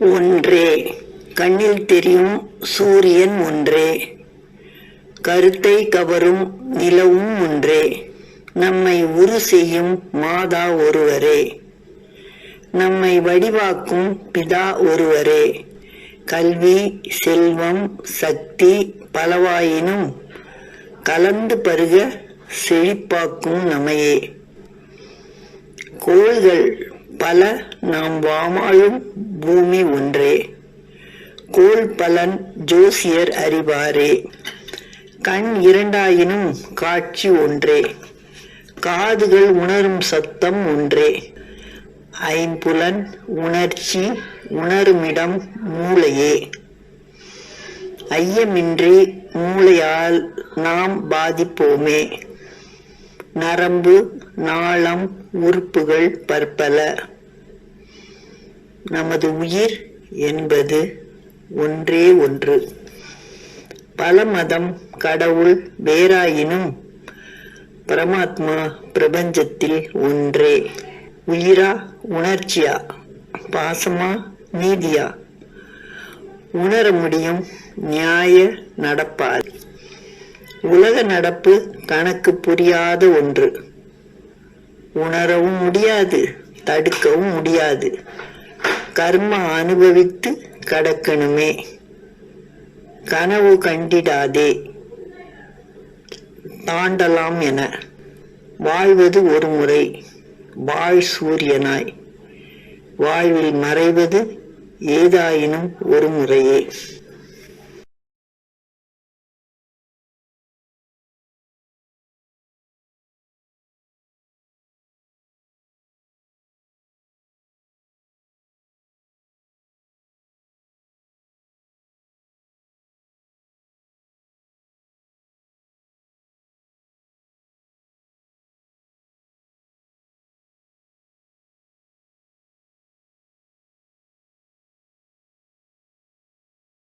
ஒன்றே. கண்ணில் தெரியும் சூரியன் ஒன்றே. கருத்தை கவரும் நிலவும் ஒன்றே. நம்மை உரு செய்யும் மாதா ஒருவரே. நம்மை வடிவாக்கும் பிதா ஒருவரே. கல்வி செல்வம் சக்தி பலவாயினும் கலந்து பருக செழிப்பாக்கும் நமையே கோள்கள் பல நாம் வாமாழும் பூமி ஒன்றே. கோல் பலன் ஜோசியர் அறிவாரே. கண் இரண்டாயினும் காட்சி ஒன்றே. காதுகள் உணரும் சத்தம் ஒன்றே. ஐம்புலன் உணர்ச்சி உணருமிடம் மூளையே. ஐயமின்றி மூளையால் நாம் பாதிப்போமே. நரம்பு நாளம் உறுப்புகள் பற்பல. நமது உயிர் என்பது ஒன்றே ஒன்று. பல மதம் கடவுள் வேறாயினும் பரமாத்மா பிரபஞ்சத்தில் ஒன்றே. உயிரா உணர்ச்சியா பாசமா நீதியா? உணர முடியும் நியாய நடப்பால். உலக நடப்பு கணக்கு புரியாத ஒன்று. உணரவும் முடியாது தடுக்கவும் முடியாது. கர்ம அனுபவித்து கடக்கணுமே. கனவு கண்டிடாதே. தாண்டலாம் என. வாழ்வது ஒரு முறை. வாழ் சூரியனாய். வாழ்வில் மறைவது ஏதாயினும் ஒரு முறையே.